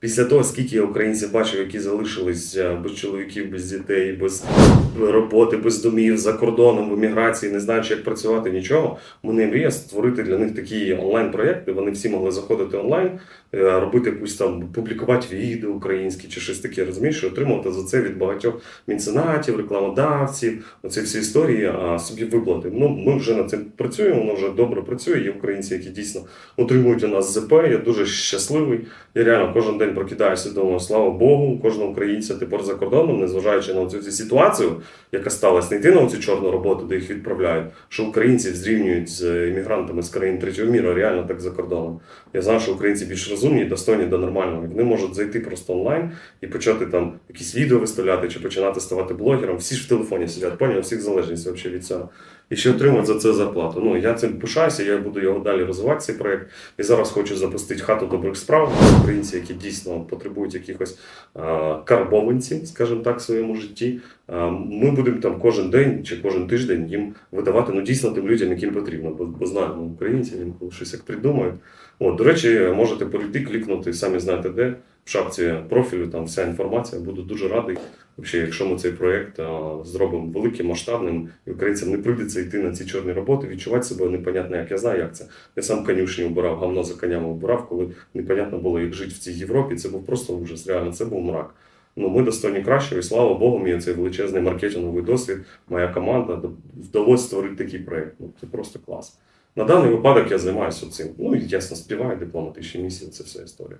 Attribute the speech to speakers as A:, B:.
A: після того, скільки я українців бачив, які залишились е, без чоловіків, без дітей, без роботи, без домів, за кордоном, в еміграції, не знаючи, як працювати, нічого. У мене мрія створити для них такі онлайн-проєкти. Вони всі могли заходити онлайн, е, робити якусь там, публікувати відео українські чи щось таке, розумієш, отримувати за це від багатьох меценатів, рекламодавців, оці всі історії, а собі виплати. Ну, ми вже над цим працюємо, воно вже добре працює. Є українці, які дійсно отримують у нас ЗП. Я дуже щасливий. Я реально кожен день прокидаюся і думаю, слава Богу, кожного українця тепер за кордоном, незважаючи на цю ситуацію, яка сталася, не йти на цю чорну роботу, де їх відправляють, що українців зрівнюють з іммігрантами з країн третього міру, реально так за кордоном. Я знаю, що українці більш розумні достойні до нормального. Вони можуть зайти просто онлайн і почати там якісь відео виставляти чи починати ставати блогером. Всі ж в телефоні сидять, поняв, всіх залежність вообще від цього. І ще отримують за це зарплату. Ну я цим пишаюся, я буду його далі розвивати цей проект. І зараз хочу запустити хату добрих справ українці, які дійсно потребують якихось карбованці, карбованців, скажімо так, в своєму житті. Ми будемо там кожен день чи кожен тиждень їм видавати ну дійсно тим людям, яким потрібно. Бо, бо знаємо українці, їм щось як придумають. От, до речі, можете перейти, клікнути, самі знаєте де. В шапці профілю там вся інформація. Буду дуже радий. Взагалі, якщо ми цей проєкт зробимо великим, масштабним, і українцям не прийдеться йти на ці чорні роботи, відчувати себе непонятно, як я знаю, як це. Я сам конюшні обирав, говно за конями обирав, коли непонятно було, як жити в цій Європі. Це був просто ужас. Реально, це був мрак. Ну, ми достойні кращого, і слава Богу, мені цей величезний маркетинговий досвід, моя команда вдалося створити такий проєкт. Ну, це просто клас. На даний випадок я займаюся цим. Ну і ясно, співаю дипломатичні місії, це вся історія.